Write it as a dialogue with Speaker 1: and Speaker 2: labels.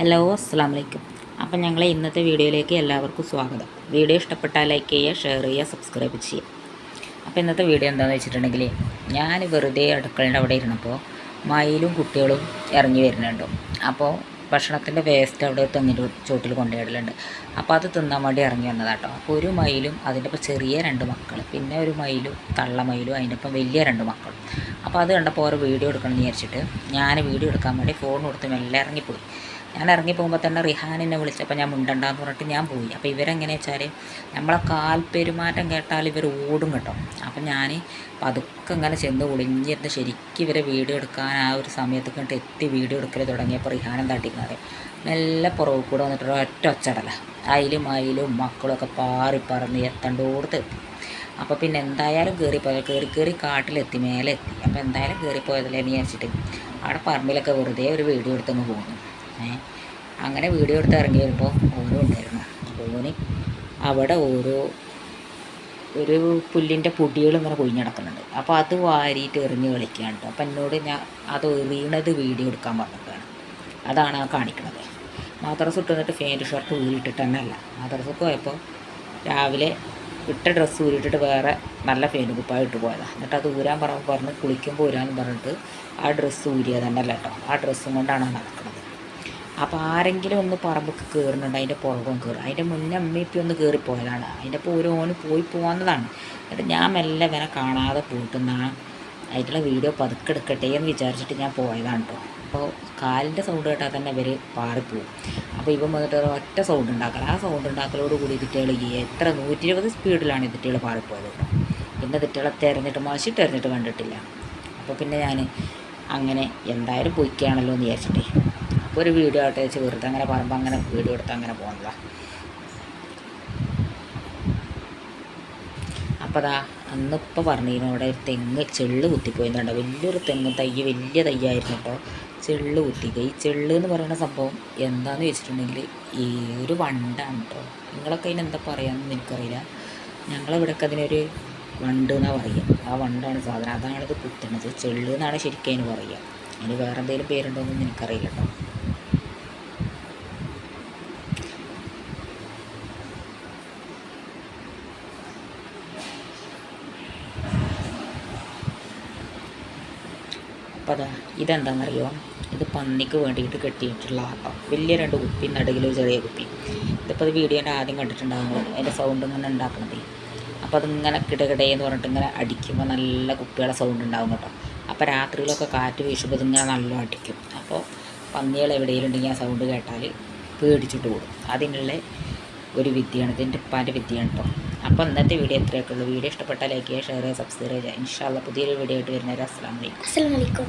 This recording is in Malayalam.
Speaker 1: ഹലോ അസ്സാം വലൈക്കും അപ്പം ഞങ്ങളെ ഇന്നത്തെ വീഡിയോയിലേക്ക് എല്ലാവർക്കും സ്വാഗതം. വീഡിയോ ഇഷ്ടപ്പെട്ടാൽ ലൈക്ക് ചെയ്യുക ഷെയർ ചെയ്യുക സബ്സ്ക്രൈബ് ചെയ്യുക. അപ്പോൾ ഇന്നത്തെ വീഡിയോ എന്താണെന്ന് വെച്ചിട്ടുണ്ടെങ്കിൽ ഞാൻ വെറുതെ അടുക്കളയുടെ അവിടെ ഇരുന്നപ്പോൾ മയിലും കുട്ടികളും ഇറങ്ങി വരുന്നുണ്ട്. അപ്പോൾ ഭക്ഷണത്തിന്റെ വേസ്റ്റ് അവിടെ തെങ്ങിന്റെ ചോട്ടിൽ കൊണ്ടുപോയിടലുണ്ട്. അപ്പോൾ അത് തിന്നാൻ വേണ്ടി ഇറങ്ങി വന്നതാട്ടോ. അപ്പോൾ ഒരു മയിലും അതിന്റെ ഒപ്പം ചെറിയ രണ്ട് മക്കൾ പിന്നെ ഒരു മയിലും തള്ള മയിലും അതിന്റെ വലിയ രണ്ട് മക്കൾ അപ്പോൾ അത് കണ്ടപ്പോൾ ഓരോ വീഡിയോ എടുക്കണം എന്ന് വിചാരിച്ചിട്ട് ഞാൻ വീഡിയോ എടുക്കാൻ വേണ്ടി ഫോൺ കൊടുത്ത് മെല്ലെ ഇറങ്ങിപ്പോയി. ഞാൻ ഇറങ്ങി പോകുമ്പോൾ തന്നെ റിഹാൻ എന്നെ വിളിച്ചപ്പോൾ ഞാൻ മുണ്ടണ്ടെന്ന് പറഞ്ഞിട്ട് ഞാൻ പോയി. അപ്പോൾ ഇവരെങ്ങനെ വെച്ചാൽ നമ്മളെ കാൽ പെരുമാറ്റം കേട്ടാൽ ഇവർ ഓടും കേട്ടോ. അപ്പം ഞാൻ പതുക്കെ ഇങ്ങനെ ചെന്ന് ഒളിഞ്ഞിരുന്ന് ശരിക്കും ഇവരെ വീഡിയോ എടുക്കാൻ ആ ഒരു സമയത്ത് കണ്ട് എത്തി വീഡിയോ എടുക്കൽ തുടങ്ങിയപ്പോൾ റിഹാനം തട്ടിക്കാതെ മെല്ലെ പുറകു കൂടെ വന്നിട്ട് ഒറ്റ ഒച്ചടല. അയിലും അയിലും മക്കളൊക്കെ പാറി പറന്ന് എത്തണ്ടോടത്ത് എത്തി. അപ്പോൾ പിന്നെ എന്തായാലും കയറിപ്പോയത് കയറി കയറി കാട്ടിലെത്തി മേലെ എത്തി അപ്പോൾ എന്തായാലും കയറിപ്പോയതല്ലേ എന്ന് വിചാരിച്ചിട്ട് അവിടെ പറമ്പിലൊക്കെ വെറുതെ ഒരു വീഡിയോ എടുത്തങ്ങ് പോകുന്നു അങ്ങനെ വീഡിയോ എടുത്ത് ഇറങ്ങി വരുമ്പോൾ ഓരോ ഉണ്ടായിരുന്നു. ഓന് അവിടെ ഓരോ ഒരു പുല്ലിന്റെ പൊടികൾ ഇങ്ങനെ കൊഴിഞ്ഞ് അപ്പോൾ അത് വാരിയിട്ട് എറിഞ്ഞ് കളിക്കുകയാണ് കേട്ടോ. അപ്പം എന്നോട് ഞാൻ അത് എറിയണത് വീഡിയോ എടുക്കാൻ പറഞ്ഞിട്ടാണ് അതാണ് ആ കാണിക്കുന്നത് മാദ്രസ് ഇട്ട് വന്നിട്ട് ഫാന്റ് ഷർട്ട് ഊരിയിട്ടിട്ട് തന്നെ അല്ല മാദ്രസക്ക് പോയപ്പോൾ രാവിലെ ഇട്ട ഡ്രസ്സ് ഊരിയിട്ടിട്ട് വേറെ നല്ല ഫാന്റ് കുപ്പായ ഇട്ട് പോയതാണ് എന്നിട്ട് അത് ഊരാൻ പറഞ്ഞ് പറഞ്ഞ് കുളിക്കുമ്പോൾ ഊരാന്ന് പറഞ്ഞിട്ട് ആ ഡ്രസ്സ് ഊരിയത് തന്നെ അല്ല കേട്ടോ. ആ ഡ്രസ്സും കൊണ്ടാണ് നടക്കുന്നത്. അപ്പോൾ ആരെങ്കിലും ഒന്ന് പറമ്പൊക്കെ കയറുന്നുണ്ട് അതിന്റെ പുറകും കയറും അതിന്റെ മുന്നേ അമ്മയിപ്പി ഒന്ന് കയറിപ്പോയതാണ് അതിന്റെ ഇപ്പോൾ ഓരോന്ന് പോയി പോകുന്നതാണ് എന്നിട്ട് ഞാൻ മെല്ലെ ഇവനെ കാണാതെ പോയിട്ട് നാ അതിലുള്ള വീഡിയോ പതുക്കെ എടുക്കട്ടെ എന്ന് വിചാരിച്ചിട്ട് ഞാൻ പോയതാണ് കേട്ടോ അപ്പോൾ കാലിന്റെ സൗണ്ട് കേട്ടാൽ തന്നെ ഇവർ പാറിപ്പോവും. അപ്പോൾ ഇവൻ വന്നിട്ട് ഒരു ഒറ്റ സൗണ്ട് ഉണ്ടാക്കല ആ സൗണ്ട് ഉണ്ടാക്കലോട് കൂടി ഇതിറ്റുകൾ എത്ര നൂറ്റി ഇരുപത് സ്പീഡിലാണ് ഇതിറ്റുകൾ പാറിപ്പോയത് പിന്നെ തിറ്റുകളെ തിരഞ്ഞിട്ട് മാശി തിരഞ്ഞിട്ട് കണ്ടിട്ടില്ല. അപ്പോൾ പിന്നെ ഞാൻ അങ്ങനെ എന്തായാലും പൊയ്ക്കുകയാണല്ലോ എന്ന് വിചാരിച്ചിട്ടേ. ഒരു വീഡിയോ ആട്ടെ വെച്ച് വെറുതെ അങ്ങനെ പറയുമ്പോൾ അങ്ങനെ വീഡിയോ എടുത്ത് അങ്ങനെ പോകുന്നതാണ് അപ്പോൾ അതാ അന്നിപ്പോൾ പറഞ്ഞിരുന്നു അവിടെ ഒരു തെങ്ങ് ചെള്ള് കുത്തിപ്പോയിന്നുണ്ട്? വലിയൊരു തെങ്ങ് തൈ വലിയ തയ്യായിരുന്നു കേട്ടോ ചെള്ള് കുത്തിക്കുക ഈ ചെള്ള് എന്ന് പറയുന്ന സംഭവം എന്താണെന്ന് വെച്ചിട്ടുണ്ടെങ്കിൽ ഈ ഒരു വണ്ടാണ് കേട്ടോ നിങ്ങളൊക്കെ അതിന് എന്താ പറയാമെന്ന് എനിക്കറിയില്ല. ഞങ്ങളിവിടെയൊക്കെ അതിനൊരു വണ്ട് എന്നാണ് പറയുക ആ വണ്ടാണ് സാധനം. അതാണിത് കുത്തണത്. ചെള്ള് എന്നാണ് ശരിക്കും അതിന് പറയുക അതിന് വേറെ എന്തെങ്കിലും പേരുണ്ടോ എന്നൊന്നും എനിക്കറിയില്ല കേട്ടോ അപ്പോൾ അതാ ഇതെന്താണെന്നറിയോ ഇത് പന്നിക്ക് വേണ്ടിയിട്ട് കെട്ടിയിട്ടുള്ള വലിയ രണ്ട് കുപ്പി നടുകിലൊരു ചെറിയ കുപ്പി. ഇതിപ്പോൾ അത് വീഡിയോന്റെ ആദ്യം കണ്ടിട്ടുണ്ടാകുമ്പോൾ അതിന്റെ സൗണ്ട് ഇങ്ങനെ ഉണ്ടാക്കണത്. അപ്പോൾ അതിങ്ങനെ കിടകിടയെന്ന് പറഞ്ഞിട്ട് ഇങ്ങനെ അടിക്കുമ്പോൾ നല്ല കുപ്പികളെ സൗണ്ട് ഉണ്ടാകും കേട്ടോ. അപ്പോൾ രാത്രിയിലൊക്കെ കാറ്റ് വീശുമ്പോൾ ഇതിങ്ങനെ നല്ല അടിക്കും. അപ്പോൾ പന്നികൾ എവിടെയെങ്കിലും ഉണ്ടെങ്കിൽ ആ സൗണ്ട് കേട്ടാൽ പേടിച്ചിട്ട് കൂടും അതിനുള്ള ഒരു വിദ്യയാണ് ഇതിന്റെ ഉപ്പാന്റെ വിദ്യയാണ് കേട്ടോ. അപ്പോൾ ഇന്നത്തെ വീഡിയോ എത്രയൊക്കെ ഉള്ളൂ. വീഡിയോ ഇഷ്ടപ്പെട്ടാൽ ലൈക്ക് ചെയ്യുക ഷെയർ ചെയ്യുക സബ്സ്ക്രൈബ് ചെയ്യുക. ഇൻഷാല്ല പുതിയൊരു വീഡിയോ ആയിട്ട് വരുന്നവരെ അസ്സാം വലൈക്കും
Speaker 2: അസ്സാം അലൈക്കും.